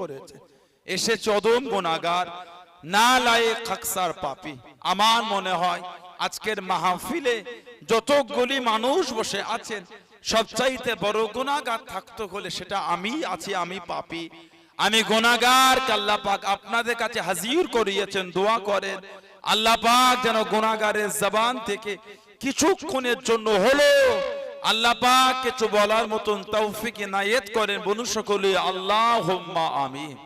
করেছে। এসে চদম গুনাগার না লায়ে খাকসার পাপি। আমার মনে হয় আজকের মাহফিলে যতগুলি মানুষ বসে আছেন, সবচাইতে বড় গুনাগার থাকতো হলে সেটা আমি আছি, আমি পাপি। আমি গুনাগার আল্লাহ পাক আপনাদের কাছে হাজির করিয়েছেন, দোয়া করেন। আল্লাহ পাক যেন গুনাগারের জবান থেকে কিছুক্ষণের জন্য হলো আল্লাহ পাক কিছু বলার মতন তৌফিক নায়েত করেন। বনু সকলে আল্লাহ আমিন।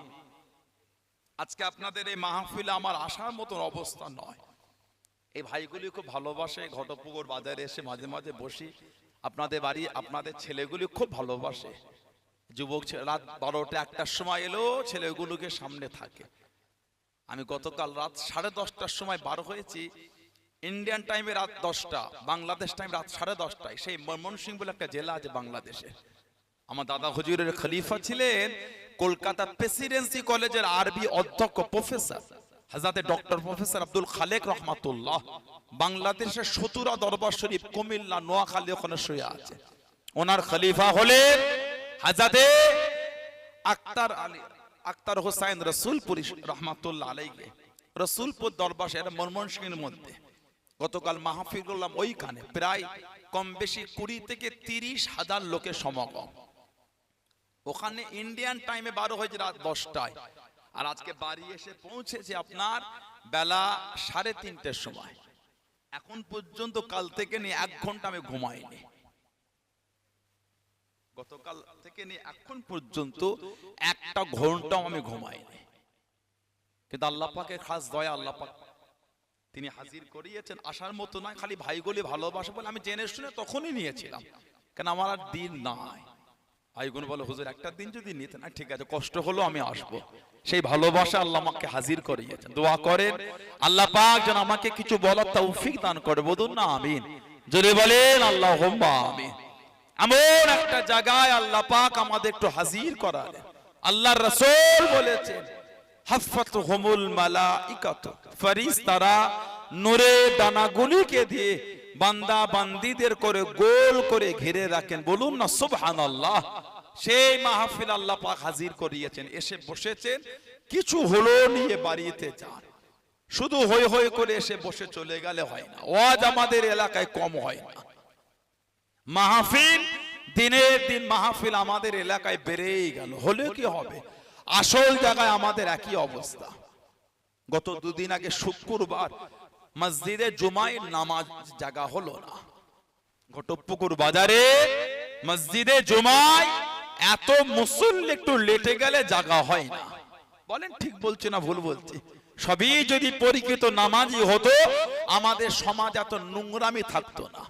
আজকে আপনাদের এই মাহফিলে আমার আসার মতন অবস্থা নয়। এই ভাইগুলি খুব ভালোবাসে ঘটপুকুর বাজারে এসে মাঝে মাঝে বসি। আপনাদের বাড়ি, আপনাদের ছেলেগুলি খুব ভালোবাসে। যুবক রাত বারোটা একটার সময় এলো, ছেলেগুলোকে সামনে থাকে। আমি গতকাল রাত সাড়ে দশটার সময় বার হয়েছি। ইন্ডিয়ান টাইমে রাত দশটা, বাংলাদেশ টাইম রাত সাড়ে দশটায়, সেই ময়মনসিং বলে একটা জেলা আছে বাংলাদেশে। আমার দাদা হুজুরের খলিফা ছিলেন কলকাতা প্রেসিডেন্সি কলেজের আরবি অধ্যক্ষ প্রফেসর হাজাতে ডক্টর প্রফেসর আব্দুল খালেক রহমাতুল্লাহ। বাংলাদেশের সতুরা দরবার শরীফ, কুমিল্লা, নোয়াখালী ওখানে শুয়ে আছে। ওনার খলিফা হলেন হাজাতে আক্তার আলী, আক্তার হোসাইন রসুলপুরি রহমাতুল্লাহ আলাইকে রসুলপুর দরবার এটা ময়মনসিংহের মধ্যে। গতকাল মাহফিল করলাম ওইখানে, প্রায় কম বেশি কুড়ি থেকে তিরিশ হাজার লোকের সমাগম। ওখানে ইন্ডিয়ান টাইমে বারো হয়েছে রাত দশটায়। আর আজকে বাড়ি এসে পৌঁছেছে আপনার বেলা সাড়ে তিনটের সময়। এখন পর্যন্ত কাল থেকে নিয়ে এক ঘণ্টা আমি ঘুমাইনি। গতকাল থেকে নিয়ে এখন পর্যন্ত একটা ঘন্টাও আমি ঘুমাইনি। কিন্তু আল্লাহ পাকে খাস দয়া, আল্লাহ পাক তিনি হাজির করিয়েছেন। আসার মতো নয়, খালি ভাইগুলি ভালোবাসা বলে আমি জেনে শুনে তখনই নিয়েছিলাম। কেন আমার আর দিন নাই। ভাইগুন বলে, হুজুর, একটা দিন যদি নিতে না ঠিক আছে, কষ্ট হলো আমি আসব। সেই ভালোবাসা আল্লাহ আমাকে হাজির করিয়েছেন। দোয়া করেন, আল্লাহ পাক যেন আমাকে কিছু বলার তৌফিক দান করে। বলুন না, আমিন। যদি বলেন আল্লাহ আমিন। এমন একটা জায়গায় আল্লাহ পাক আমাদের একটু হাজির করালেন। আল্লাহর রাসূল বলেছেন কিছু হলো নিয়ে বাড়িতে যান। শুধু হই হই করে এসে বসে চলে গেলে হয় না, ওয়াজ আমাদের এলাকায় কম হয় না। মাহফিল দিনের দিন মাহফিল আমাদের এলাকায় বেড়েই গেল, হলে কি হবে? আসল জায়গায় আমাদের একই অবস্থা। গত দুদিন আগে শুক্রবার মসজিদে জুমাইর নামাজ জায়গা হলো না। ঘটপুকুর বাজারে মসজিদে জুমায় এত মুসল্লি একটু লেটে গেলে জায়গা হয় না। বলেন, ঠিক বলছি না ভুল বলছি? সবই যদি পরিচিত নামাজি হতো, আমাদের সমাজ এত নোংরামি থাকতো না।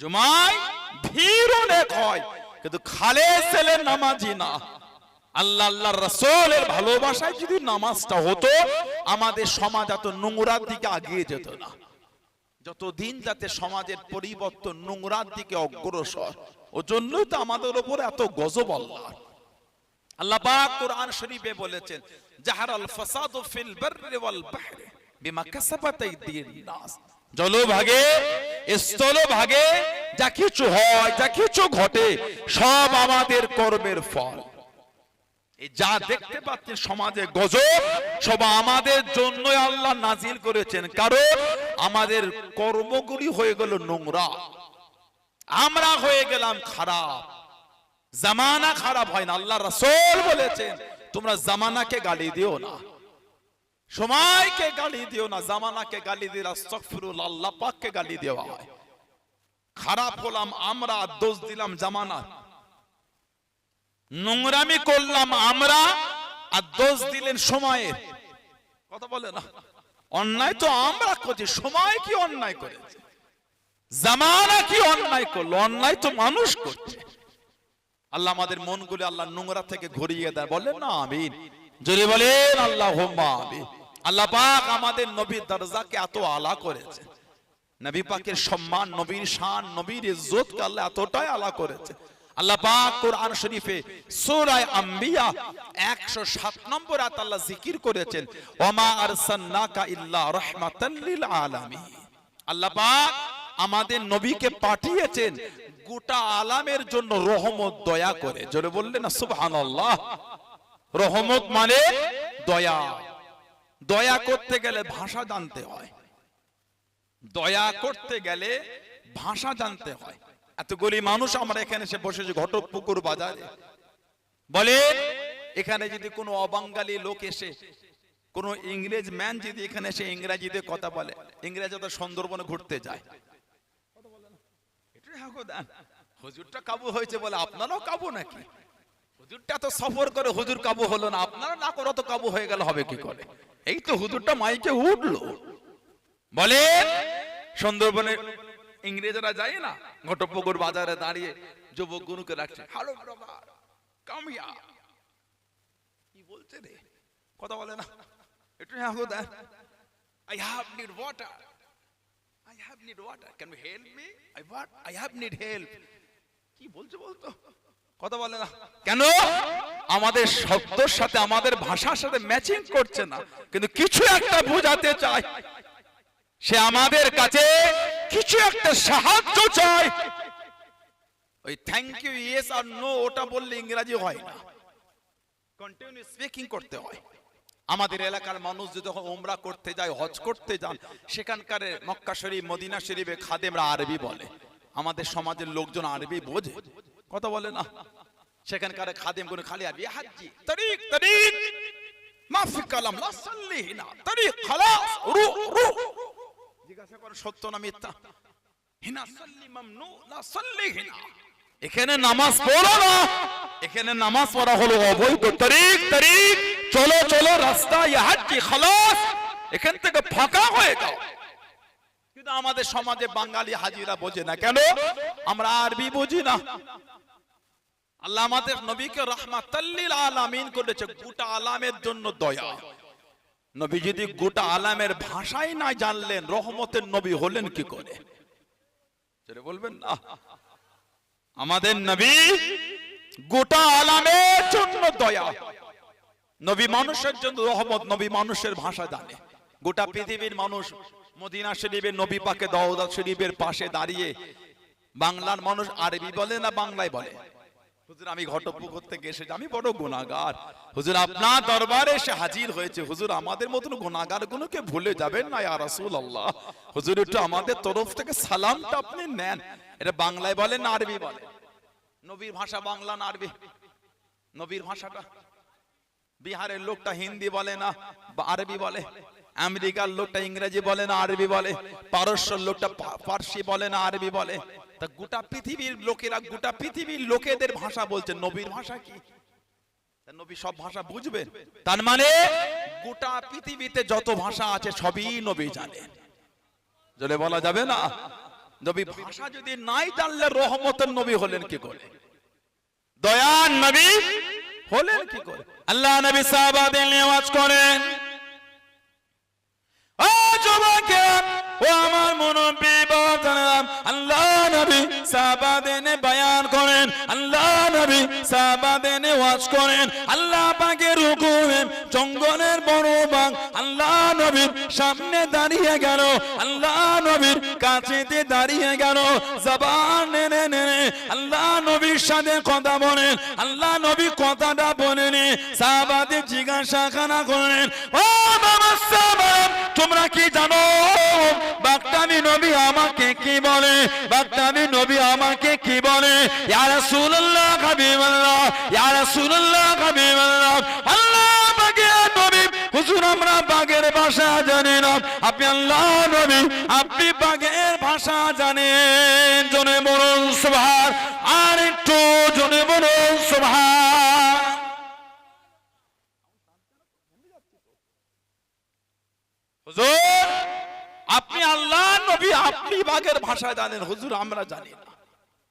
জুমায় ভিড় অনেক হয়, কিন্তু খালে ছেলে নামাজি না। আল্লাহ আল্লাহ রসুলের ভালোবাসায় যদি নামাজটা হতো, আমাদের সমাজ এত নোংরার দিকে আগিয়ে যেত না। যতদিন যাতে সমাজের পরিবর্তন নোংরার দিকে অগ্রসর ও জন্যই তো আমাদের উপর এত গজব আল্লাহ। আল্লাহ কোরআন শরীফে বলেছেন, জাহারাল ফাসাদু ফিল বাররি ওয়াল বাহরি বিমা জলভাগে স্থলভাগে যা কিছু হয়, যা কিছু ঘটে, সব আমাদের কর্মের ফল। যা দেখতে পাচ্ছেন সমাজে গজব, সব আমাদের জন্য আল্লাহ নাজিল করেছেন। কারণ আমাদের কর্মগুলি হয়ে গেল নোংরা। আমরা হয়ে গেলাম খারাপ। জামানা খারাপ হয় না, আল্লাহ রাসূল বলেছেন, তোমরা জামানাকে গালি দিও না। সময়কে গালি দিও না, জামানাকে গালি দিলে আস্তাগফিরুল্লাহ, আল্লাহ পাককে গালি দেওয়া হয়। খারাপ হলাম আমরা, দোষ দিলাম জামানা নোংরামি করলাম আমরা আর দোষ দিলেন সময়ের। কথা বলে না। অন্যায় তো আমরা করছি, সময় কি অন্যায় করেছে? জামানা কি অন্যায় করল? অন্যায় তো মানুষ করছে। আল্লাহ আমাদের মনগুলি আল্লাহ নোংরা থেকে ঘুরিয়ে দেয় বলেন না, আমিন। যদি বলেন আল্লাহ আমিন। আল্লাহ পাক আমাদের নবীর দরজাকে এত আলা করেছে। নবী পাকের সম্মান, নবীর শান, নবীর ইজ্জতকে আল্লাহ এতটাই আলা করেছে। আল্লাহ পাক কোরআন শরীফে সূরা আম্বিয়া 107 নম্বর আয়াত আল্লাহ জিকির করেছেন, ওমা আরসালনাকা ইল্লা রাহমাতাল লিল আলামিন। আল্লাহ পাক আমাদের নবীকে পাঠিয়েছেন গোটা আলামের জন্য রহমত দয়া করে। জোরে বললেন না রহমত মানে দয়া। দয়া করতে গেলে ভাষা জানতে হয়। দয়া করতে গেলে ভাষা জানতে হয়। এতগুলি মানুষ আমরা এখানে এসে বসেছি ঘটকপুকুর বাজারে বলে, এখানে যদি কোনো অবাঙ্গালি লোক এসে, কোন ইংরেজ ম্যান যদি এখানে এসে ইংরেজিতে কথা বলে, ইংরেজি তো সুন্দরবনে ঘুরতে যায়। কাবু হয়েছে বলে আপনারাও কাবু নাকি? হুজুরটা তো সফর করে হুজুর কাবু হলো না, আপনারা না করো তো কাবু হয়ে গেল হবে কি করে? এই তো হুজুরটা মাইকে উঠল। বলে, সুন্দরবনে ইংরেজরা যায় না। ঘটপুকুর বাজারে দাঁড়িয়ে যুবক গুরুকে রাখছে হ্যালো ব্রাদার কাম কি বলছে রে? কথা বলে না। একটু হ্যাঁ then I have need water I have need water can you help me I what I have need help কি বলছে বলতো? কথা বলে না। কেন? আমাদের শব্দের সাথে, আমাদের ভাষার সাথে ম্যাচিং করছে না। কিন্তু কিছু একটা বোঝাতে চায় সে আমাদের কাছে কিছু একটা সাহায্য চায়। ওই থ্যাংক ইউ ইয়েস আর নো ওটা বললে ইংরেজি হয় না। কন্টিনিউ স্পিকিং করতে হয়। আমাদের এলাকার মানুষ যদি ওমরা করতে যায়, হজ করতে যান, সেখানকার মক্কা শরীফ, মদিনা শরীফে খাদেমরা আরবি বলে। আমাদের সমাজের লোকজন আরবি বোঝে। কথা বলে না। সেখানকার খাদেম কোন খালি আরবি হাজি তরিক তরিক মাফি কালাম লা সাল্লিহিনা তরিক খালাস, রু রু। জিজ্ঞাসা করে সত্য না মিথ্যা? হিনা সাল্লি মামনু লা সাল্লিহিনা এখানে নামাজ পড়ো না। এখানে নামাজ পড়া হলো অবৈধ। তরিক তরিক চলো চলো রাস্তা ইয়াহাজি খালাস? এখান থেকে ফাঁকা হয়ে যাও। কিন্তু আমাদের সমাজে বাঙালি হাজিরা বোঝে না কেন? আমরা আরবি বুঝি না। আল্লাহ আমাদের নবীকে রহমাতাল্লিল আলামিন করেছে। গোটা আলামের জন্য দয়া। নবী যদি গোটা আলামের ভাষাই না জানলেন, রহমতের নবী হলেন কি করে? বলবেন না? আমাদের নবী গোটা আলামের জন্য দয়া। নবী মানুষের জন্য রহমত, নবী মানুষের ভাষা জানে। গোটা পৃথিবীর মানুষ মদিনা শরীফের নবী পাকে দাউদা শরীফের পাশে দাঁড়িয়ে বাংলার মানুষ আরবি বলে না বাংলায় বলে? হুজুর, আমি ঘটপুকুর থেকে এসেছি, আমি বড় গুণাগার। হুজুর, আপনার দরবারে এসে হাজির হয়েছে। হুজুর, আমাদের মতন গুণাগার গুলোকে ভুলে যাবেন না, ইয়া রাসূলুল্লাহ। হুজুর, একটু আমাদের তরফ থেকে সালামটা আপনি নেন। এটা বাংলায় বলে না আরবি বলে নবীর ভাষা বাংলা না আরবি? নবীর ভাষাটা? বিহারের লোকটা হিন্দি বলে না আরবি বলে? আমেরিকার লোকটা ইংরেজি বলে না, আরবি বলে? পারস্যর লোকটা পার্সি বলে না, আরবি বলে? তা গোটা পৃথিবীর লোকেরা, গোটা পৃথিবীর লোকেদের ভাষা বলছে। নবীর ভাষা কি? নবী সব ভাষা বুঝবেন তার মানে গোটা পৃথিবীতে যত ভাষা আছে, সবই নবী জানেন জলে বলা যাবে না? নবী ভাষা যদি নাই জানলে রহমতের নবী হলেন কি করে? দয়ান নবী হলেন কি করে? আল্লাহ নবী সাহাবাদের নিয়ে আওয়াজ করেন। ও যুবকেরা ও আমার মুরব্বী বাবারা আল্লাহ নবী সাহাবাদের বয়ান করেন, আল্লাহ নবী সাহাবাদের ওয়াজ করেন, আল্লাহ পাকের হুকুমে জঙ্গলের বড় বাগ আল্লাহ নবীর সামনে দাঁড়িয়ে গেল, আল্লাহ নবীর কাছেতে দাঁড়িয়ে গেল, জবান নেনে নেনে আল্লাহ নবীর সাথে কথা বলেন, আল্লাহ নবী কথাটা বলেন সাহাবাদের জিজ্ঞাসা খানা করেন, ও বাবা তোমরা কি জানো? বাগদামি নবী আমাকে কি বলে? বাগদামি নবী আমাকে কি বলে? ইয়া রাসূলুল্লাহ, হাবিবাল্লাহ। ইয়া রাসূলুল্লাহ, হাবিবাল্লাহ। আল্লাহ বাগের নবী, হুজুর আমরা বাগের ভাষা জানি না। আপনি আল্লাহ নবী, আপনি বাগের ভাষা জানেন। জনে বলুন, সুবহান হুজুর, আপনি আল্লাহ, নবী, আপনি বাঘের ভাষা জানেন। হুজুর, আমরা জানি না।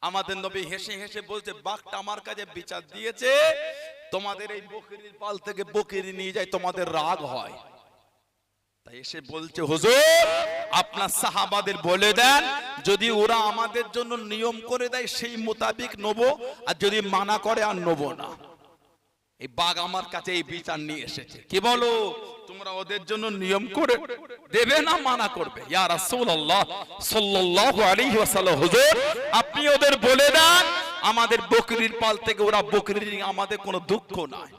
আমাদের নবী হেসে হেসে বলছে, বাঘটা আমার কাছে বিচার দিয়েছে, তোমাদের এই বকরির পাল থেকে বকরি নিয়ে যায়, তোমাদের রাগ হয়। তাই এসে বলছে, হুজুর, আপনার সাহাবাদের বলে দেন, যদি ওরা আমাদের জন্য নিয়ম করে দেয়, সেই মোতাবিক নেব, আর যদি মানা করে, আর নেব না। এই বাঘ আমার কাছে এই বিচার নিয়ে এসেছে। কি বলো? তোমরা ওদের জন্য নিয়ম করে দেবে না, মানা করবে। ইয়া রাসূলুল্লাহ সাল্লাল্লাহু আলাইহি ওয়াসাল্লাম, হুজুর, আপনি ওদের বলে দেন, আমাদের বকরির পাল থেকে ওরা বকরি নিয়ে আমাদের কোনো দুঃখ নাই।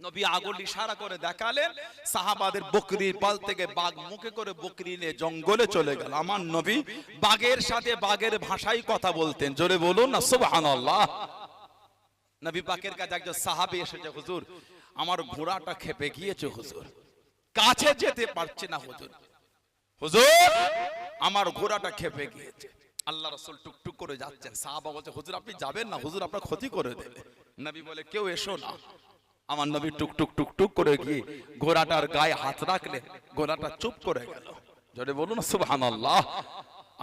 নবী আগুন ইশারা করে দেখালেন, সাহাবাদের বকরির পাল থেকে বাঘ মুখে করে বকরি নিয়ে জঙ্গলে চলে গেল। আমার নবী বাঘের সাথে বাঘের ভাষায় কথা বলতেন। জোরে বলুন না, সুবহানাল্লাহ। নবী পাকের কাছে একজন সাহাবী এসেছে, হুজুর, আমার ঘোড়াটা খেপে গিয়েছে, হুজুর। কাছে যেতে পারছে না, হুজুর। হুজুর, আমার ঘোড়াটা খেপে গিয়েছে। আল্লাহ রসুল টুকটুক করে যাচ্ছেন। সাহাবা বলছে, হুজুর, আপনি যাবেন না? হুজুর, আপনার ক্ষতি করে দেবে। নবী বলে, কেউ এসো না। আমার নবী টুকটুক টুকটুক করে গিয়ে ঘোড়াটার গায়ে হাত রাখলেন ঘোড়াটা চুপ করে গেল। জোরে বলুন সুবহান আল্লাহ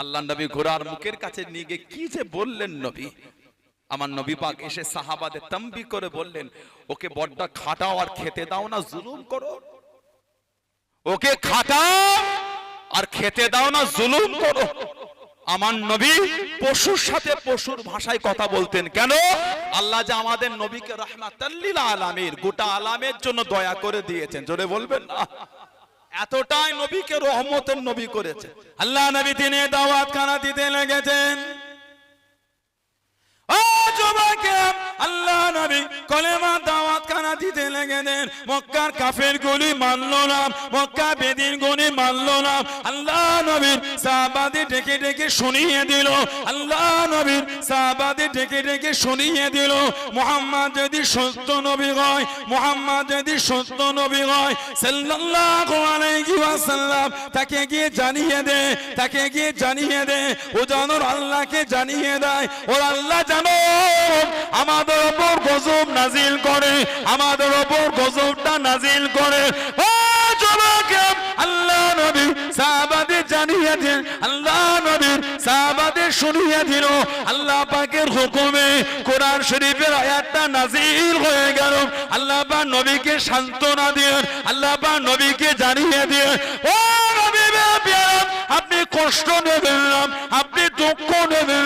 আল্লাহ নবী ঘোড়ার মুখের কাছে নিয়ে গিয়ে, কি যে বললেন নবী? আমার নবী পাক এসে সাহাবাদের তম্বি করে বললেন, ওকে বড্ডা খাটাও আর খেতে দাও না, জুলুম করো। ওকে খাটাও আর খেতে দাও না, জুলুম করো। আমার নবী পশুর সাথে পশুর ভাষায় কথা বলতেন। কেন? আল্লাহ যে আমাদের নবীকে রহমাতাল্লিল আলামের গোটা আলামের জন্য দয়া করে দিয়েছেন। জোরে বলবেন না? এতটাই নবীকে রহমতের নবী করেছে। আল্লাহ নবী তিনি দাওয়াত খানা দিতে লেগেছেন। মোহাম্মদ যদি সত্য নবী হয়, মোহাম্মদ যদি সত্য নবী হয় তাকে গিয়ে জানিয়ে দে, তাকে গিয়ে জানিয়ে দে। ও জানোর আল্লাহকে জানিয়ে দেয়। ওর আল্লাহ জানো আমাদের ওপর গজব নাজিল করে, আমাদের ওপর গজবটা নাজিল করে। আল্লাহ নবী জানিয়ে দিন আল্লাহ নবীর দিল, আল্লাহ পাকের হুকুমে কোরআন শরীফের আয়াতটা নাজিল হয়ে গেল। আল্লাহ বা নবীকে সান্ত্বনা দিয়ে আল্লাহ বা নবীকে জানিয়ে দিয়ে ও নবী আপনি কষ্ট নেবেন আপনি দুঃখ নেবেন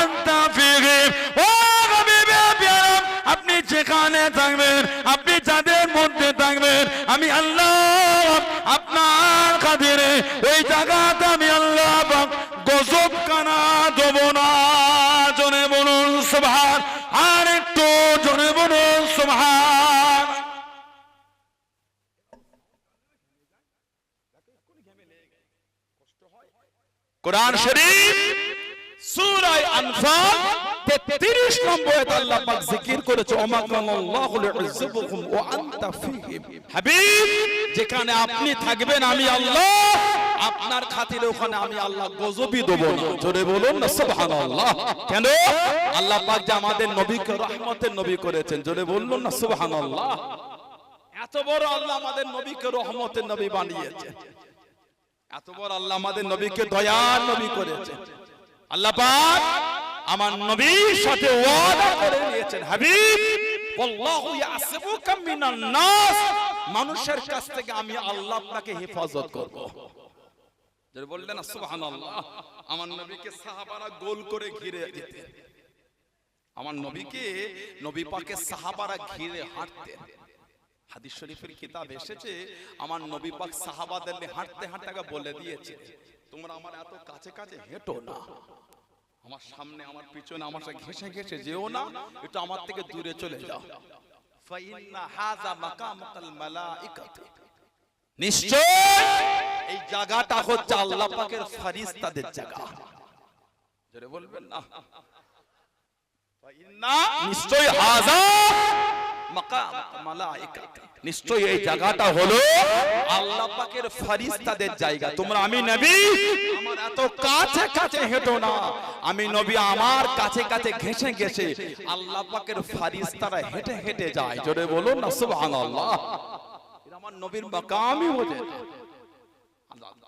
আনতা ফীহিম ও নবী বেয়ারা, আপনি যেখানে থাকবেন আপনি যাদের মধ্যে থাকবেন আমি আল্লাহ আপনার খাতিরে ওই জায়গাতে আমি আল্লাহ গজব কানা কোরআন শরীফ সূরা আনফাল 33 নম্বর আল্লাহ পাক জিকির করেছে ওমা লিউযিবুকুম ওয়া আনতা ফীহিম। হাবিব যেখানে আপনি থাকবেন আমি আল্লাহ আপনার খাতিরে ওখানে আমি আল্লাহ গজবই দেব না। জোরে বলুন না সুবহানাল্লাহ। কেন? আল্লাহ পাক যে আমাদের নবীকে রহমতের নবী করেছেন জোরে বলুন না সুবহানাল্লাহ। এত বড় আল্লাহ আমাদের নবীকে রহমতের নবী বানিয়েছেন। এত বড় আল্লাহ আমাদের নবীকে দয়ার নবী করেছে আল্লাহ পাক আমার নবীর সাথে ওয়াদা করে নিয়েছেন হাবিব আল্লাহু ইয়াসিবুকা মিনান নাস মানুষের কাছ থেকে আমি আল্লাহ আপনাকে হেফাজত করব। যারা বললেন না সুবহানাল্লাহ। আমার নবীকে সাহাবারা গোল করে ঘিরে দিতেন। আমার নবীকে নবী পাকে সাহাবারা ঘিরে হাঁটতেন। হাদিস শরীফের কিতাব এসেছে আমার নবী পাক সাহাবাদের হাঁটতে হাঁটতে বলে দিয়েছে তোমরা আমার এত কাছে কাছে হেঁটো না। আমার সামনে আমার পিছনে আমার সাথে ঘেসে ঘেসে যেও না একটু আমার থেকে দূরে চলে যাও। নিশ্চয় এই জায়গাটা হচ্ছে আল্লাহ পাকের ফেরেশতাদের জায়গা। জোরে বলবেন না? নিশ্চয় হাযা মাকাম মালাইকা। নিশ্চয়ই এই জায়গাটা হলো আল্লাহ পাকের ফারিস্তাদের জায়গা। তোমরা আমি নবী? আমার এত কাছে কাছে হেঁটো না। আমি নবী আমার কাছে কাছে ঘেসে ঘেসে আল্লাহ পাকের ফারিস্তারা হেঁটে হেঁটে যায়। জোরে বলুন না সুবহানাল্লাহ। আমার নবীর মাকামই বোঝে।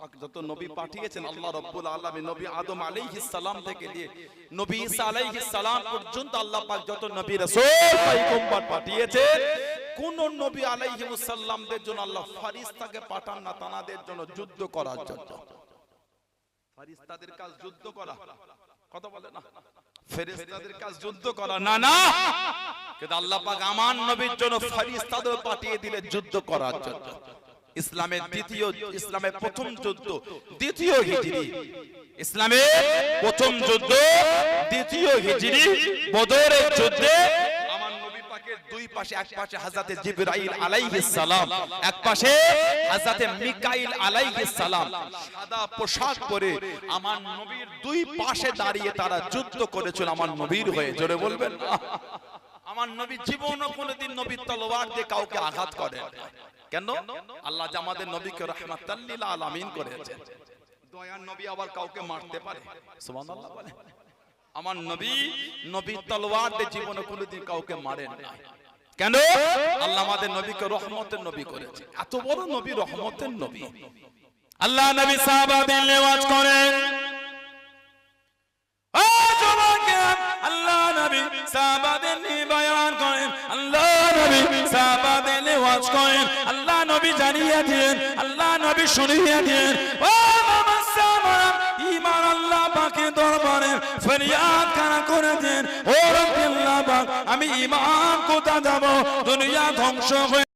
পাক যত নবী পাঠিয়েছেন আল্লাহ রব্বুল আলামিন নবী আদম আলাইহিস সালাম থেকে নিয়ে নবী ঈসা আলাইহিস সালাম পর্যন্ত আল্লাহ পাক যত নবী রাসূল পয়গম্বর পাঠিয়েছেন কোন নবী আলাইহিস সালামদের জন্য আল্লাহ ফেরেশতাকে পাঠান না তানাদের জন্য যুদ্ধ করার জন্য। ফেরেশতাদের কাজ যুদ্ধ করা। কথা বলে না। ফেরেশতাদের কাজ যুদ্ধ করা। না না। কিন্তু আল্লাহ পাক আমার নবীর জন্য ফেরেশতাদের পাঠিয়ে দিলে যুদ্ধ করার জন্য। ইসলামের দ্বিতীয় ইসলামের প্রথম যুদ্ধ দ্বিতীয় হিজরি ইসলামের প্রথম যুদ্ধ দ্বিতীয় হিজরি বদরের যুদ্ধে। পাশে এক পাশে হযরতে জিবরাইল আলাইহিস সালাম এক পাশে হযরতে মিকাইল আলাইহিস সালাম। সাদা পোশাক পরে আমার নবীর দুই পাশে দাঁড়িয়ে তারা যুদ্ধ করেছিল আমার নবীর হয়ে। জোরে বলবেন? আমার নবী জীবনও কোনোদিন নবীর তলোয়ার দিয়ে কাউকে আঘাত করে কেন? আল্লাহ যে আমাদের নবীকে রহমাতাল্লিল আলামিন করেছেন। দয়ার নবী আবার কাউকে মারতে পারে? সুবহানাল্লাহ বলে। আমার নবী নবী তলোয়ার দিয়ে জীবনে কোনোদিন কাউকে মারেন না কেন? আল্লাহ আমাদের নবীকে রহমতের নবী করেছে। এত বড় নবী রহমতের নবী। আল্লাহ নবী সাহাবাদের লেওয়াজ করেন। নিয়ে আল্লাহ নবী সাহাবাদের করেন আল্লাহ নবী জানিয়ে আল্লাহ সাহাবারা, ঈমান আল্লাহ পাকের দরবারে ফরিয়াদ কারা করে দেন? পাক আমি ইমান কোথা যাব? দুনিয়া ধ্বংস হয়ে